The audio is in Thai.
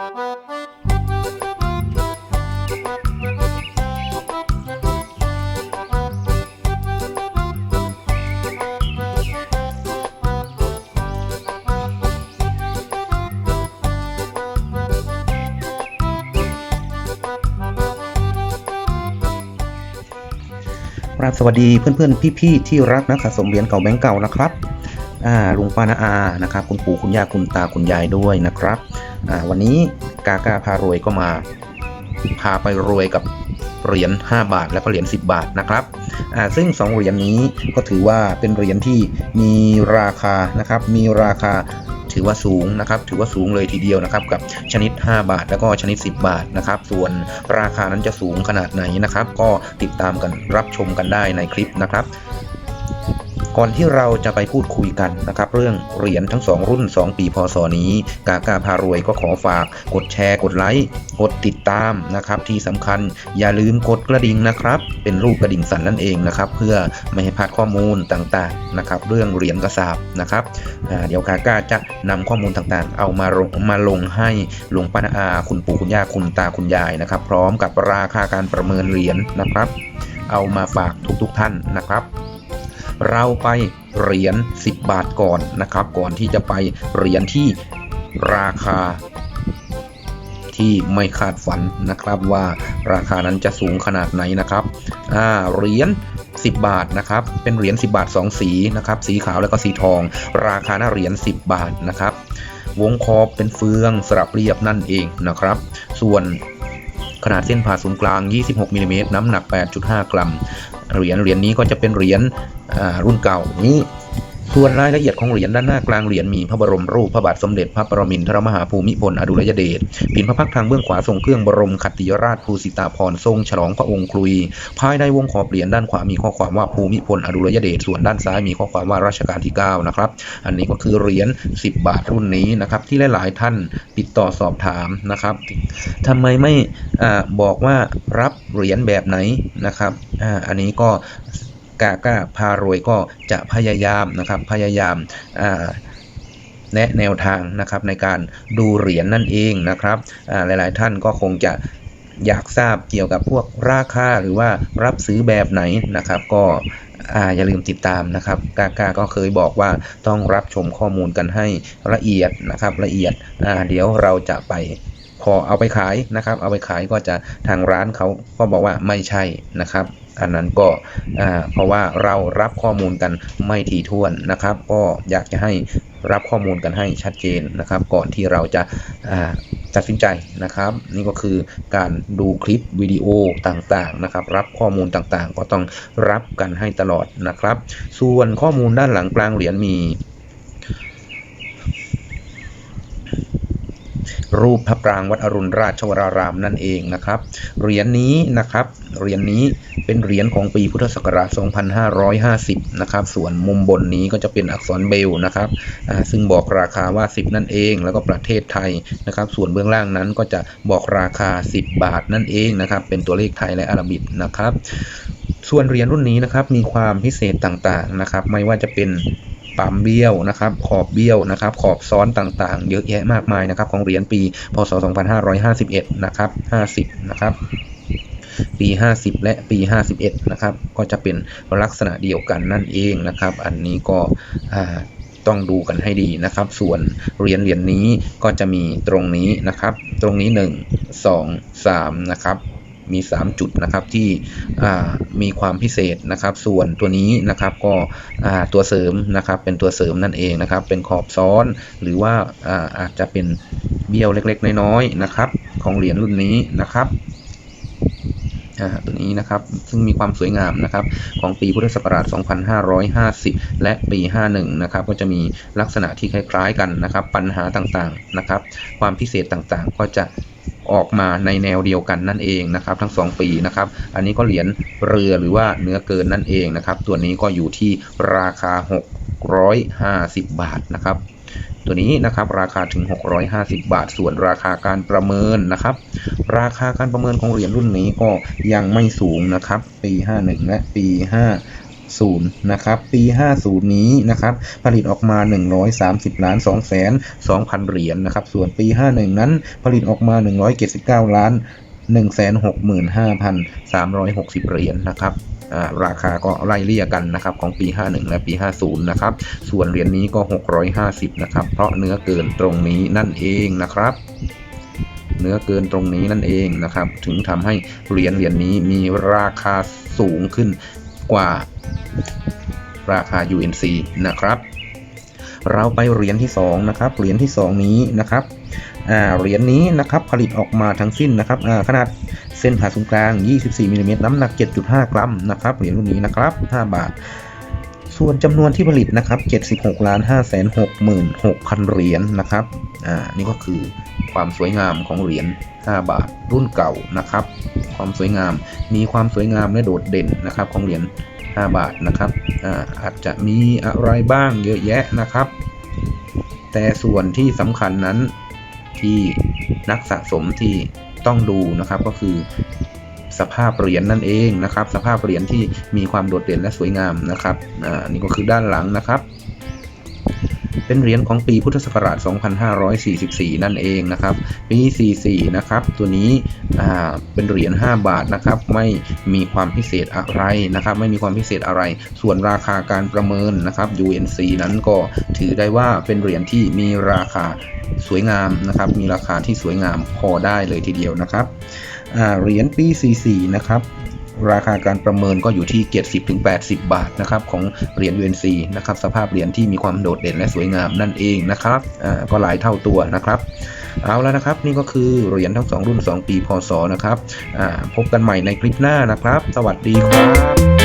ครับสวัสดีเพื่อนๆ พี่ๆ ที่รักนักสะสมเหรียญเก่าแบงก์เก่านะครับ ลุงป้านาอานะครับ คุณปู่คุณย่าคุณตาคุณยายด้วยนะครับอ่าวันนี้กากาพารวยก็มา พาไปรวยกับเหรียญ5บาทแล้วก็เหรียญ10 บาทนะครับอ่าซึ่ง 2 เหรียญนี้ก็ถือว่าเป็นเหรียญที่มีราคานะครับ มีราคาถือว่าสูงนะครับ ถือว่าสูงเลยทีเดียวนะครับ กับชนิด 5 บาท แล้วก็ชนิด 10 บาทนะครับ ส่วนราคานั้นจะสูงขนาดไหนนะครับ ก็ติดตามกันรับชมกันได้ในคลิปนะครับ ก่อนที่เราจะไปพูดคุยกันนะครับ เรื่องเหรียญทั้ง 2 รุ่น 2 ปีพศนี้ กากาพารวยก็ขอฝาก กดแชร์ กดไลค์กดติดตามนะครับ ที่สำคัญอย่าลืมกดกระดิ่งนะครับ เป็นรูปกระดิ่งสั่นนั่นเองนะครับ เพื่อไม่ให้พลาดข้อมูลต่างๆนะครับ เรื่องเหรียญกระสาบนะครับเดี๋ยวกากาจะนำข้อมูลต่างๆ เอามาลงมาลงให้หลวงป้านาอาคุณปู่คุณย่าคุณตาคุณยายนะครับ พร้อมกับราคาการประเมินเหรียญนะครับ เอามาฝากทุกๆท่านนะครับ เราไปเหรียญ10 บาทก่อนนะครับ ก่อนที่จะไปเหรียญที่ราคาที่ไม่คาดฝันนะครับว่าราคานั้นจะสูงขนาดไหนนะครับอ่าเหรียญ10 บาทนะครับ เป็นเหรียญ10 บาท 2 สีนะครับ สีขาวแล้วก็สีทอง ราคาหน้าเหรียญ10 บาทนะครับ วงขอบเป็นเฟืองสลับเรียบนั่นเองนะครับ ส่วน ขนาดเส้นผ่าศูนย์กลาง 26มิลลิเมตรน้ำหนัก 8.5 กรัม เหรียญเหรียญนี้ก็จะเป็นเหรียญรุ่นเก่านี้ ส่วนรายละเอียดของเหรียญด้านหน้ากลางเหรียญมีพระบรมรูปพระบาทสมเด็จพระปรมินทรมหาภูมิพลอดุลยเดชพินพระพักทางเบื้องขวาทรงเครื่องบรมขัตติยราชภูสิตาภรทรงฉลองพระองค์คลุย ภายในวงขอบเหรียญด้านขวามีข้อความว่าภูมิพลอดุลยเดชส่วนด้านซ้ายมีข้อความว่ารัชกาลที่9นะครับอันนี้ก็คือเหรียญ10 บาทรุ่นนี้นะครับที่หลาย ๆ ท่านติดต่อสอบถามนะครับทำไมไม่อาบอกว่ารับเหรียญแบบไหนนะครับอาอันนี้ก็ กาก้าพารวยก็จะพยายามนะครับพยายามแนะแนวทางนะครับในการดูเหรียญนั่นเองนะครับอ่าหลาย ๆ ท่านก็คงจะอยากทราบเกี่ยวกับพวกราคาหรือว่ารับซื้อแบบไหนนะครับ ก็ออย่าลืมติดตามนะครับ กากาก็เคยบอกว่าต้องรับชมข้อมูลกันให้ละเอียดนะครับละเอียดเดี๋ยวเราจะไปพอเอาไปขายนะครับ เอาไปขายก็จะทางร้านเขาก็บอกว่าไม่ใช่นะครับ อันนั้นก็เพราะว่าเรารับข้อมูลกันไม่ถี่ถ้วนนะครับ ก็อยากจะให้รับข้อมูลกันให้ชัดเจนนะครับ ก่อนที่เราจะตัดสินใจนะครับ นี่ก็คือการดูคลิปวิดีโอต่างๆนะครับ รับข้อมูลต่างๆ ก็ต้องรับกันให้ตลอดนะครับ ส่วนข้อมูลด้านหลังกลางเหรียญมี รูปพระปรางวัดอรุณราชวรารามนั่นเองนะครับ เหรียญนี้นะครับ เหรียญนี้เป็นเหรียญของปีพุทธศักราช 2550 นะครับ ส่วนมุมบนนี้ก็จะเป็นอักษรเบลนะครับ ซึ่งบอกราคาว่า 10 นั่นเอง แล้วก็ประเทศไทยนะครับ ส่วนเบื้องล่างนั้นก็จะบอกราคา 10 บาทนั่นเองนะครับ เป็นตัวเลขไทยและอาราบิกนะครับ ส่วนเหรียญรุ่นนี้นะครับ มีความพิเศษต่างๆนะครับ ไม่ว่าจะเป็น ปั๊มเบี้ยวนะครับขอบเบี้ยวนะครับขอบซ้อนต่างๆ เยอะแยะมากมายนะครับของเหรียญปี พศ 2551 นะครับ 50 นะครับปี 50 และปี 51 นะครับ ก็จะเป็นลักษณะเดียวกันนั่นเองนะครับ อันนี้ก็ต้องดูกันให้ดีนะครับ ส่วนเหรียญเหรียญนี้ก็จะมีตรงนี้นะครับ ตรงนี้ 1 2 3 นะครับ มี 3 จุดนะครับที่มีความพิเศษนะครับ ส่วนตัวนี้นะครับก็ตัวเสริมนะครับเป็นตัวเสริมนั่นเองนะครับ เป็นขอบซ้อน หรือว่าอาอาจจะเป็นเบี้ยวเล็กๆ น้อยๆนะครับ ของเหรียญรุ่นนี้นะครับตัวนี้นะครับ ซึ่งมีความสวยงามนะครับ ของปีพุทธศักราช 2550 และปี 51 นะครับ ก็จะมีลักษณะที่คล้ายๆกันนะครับ ปัญหาต่างๆ นะครับ ความพิเศษต่างๆ ก็จะ ออกมาในแนวเดียวกันนั่นเองนะครับ ทั้ง 2 ปีนะครับ อันนี้ก็เหรียญเรือหรือว่าเนื้อเกินนั่นเองนะครับ ตัวนี้ก็อยู่ที่ราคา 650 บาทนะครับ ตัวนี้นะครับราคาถึง 650 บาท ส่วนราคาการประเมินนะครับ ราคาการประเมินของเหรียญรุ่นนี้ก็ยังไม่สูงนะครับ ปี 51 และปี 50นะครับปี 50 นี้นะครับผลิตออกมา 130 ล้าน2แสน2,000 เหรียญนะครับส่วนปี 51 นั้นผลิตออกมา 179 ล้าน 165,360 เหรียญนะครับราคาก็ไล่เลี่ยกันนะครับของปี 51 และปี 50 นะครับ ส่วนเหรียญนี้ก็ 650 นะครับ เพราะเนื้อเกินตรงนี้นั่นเองนะครับเนื้อเกินตรงนี้นั่นเองนะครับ ถึงทำให้เหรียญเหรียญนี้มีราคาสูงขึ้น กว่าราคา UNC นะครับ เราไปเหรียญที่ 2 นะครับ เหรียญที่ 2 นี้นะครับเหรียญนี้นะครับผลิตออกมาทั้งสิ้นนะครับขนาดเส้นผ่าศูนย์กลาง 24มิลลิเมตรน้ำหนัก 7.5 กรัมนะครับเหรียญรุ่นนี้นะครับ 5 บาท ส่วนจำนวนที่ผลิตนะครับ 76ล้าน5 6 6 0 0 0 เหรียญนะครับอ่านี่ก็คือความสวยงามของเหรียญ 5 บาทรุ่นเก่านะครับ ความสวยงาม มีความสวยงามและโดดเด่นนะครับของเหรียญ5บาทนะครับอ่าอาจจะมีอะไรบ้างเยอะแยะนะครับ แต่ส่วนที่สำคัญนั้นที่นักสะสมที่ต้องดูนะครับก็คือสภาพเหรียญนั่นเองนะครับ สภาพเหรียญที่มีความโดดเด่นและสวยงามนะครับอ่านี่ก็คือด้านหลังนะครับ เป็นเหรียญของปีพุทธศักราช 2544 นั่นเองนะครับ ปี 44 นะครับ ตัวนี้เป็นเหรียญ 5 บาทนะครับ ไม่มีความพิเศษอะไรนะครับ ไม่มีความพิเศษอะไร ส่วนราคาการประเมินนะครับ UNC นั้นก็ถือได้ว่าเป็นเหรียญที่มีราคาสวยงามนะครับ มีราคาที่สวยงามพอได้เลยทีเดียวนะครับเหรียญปี 44 นะครับ ราคาการประเมินก็อยู่ที่ 70ถึง80 บาทนะครับของเหรียญ UNC นะครับสภาพเหรียญที่มีความโดดเด่นและสวยงามนั่นเองนะครับอ่าก็หลายเท่าตัวนะครับ เอาแล้วนะครับนี่ก็คือเหรียญทั้ง 2 รุ่น 2 ปีพศนะครับอ่าพบกันใหม่ในคลิปหน้านะครับ สวัสดีครับ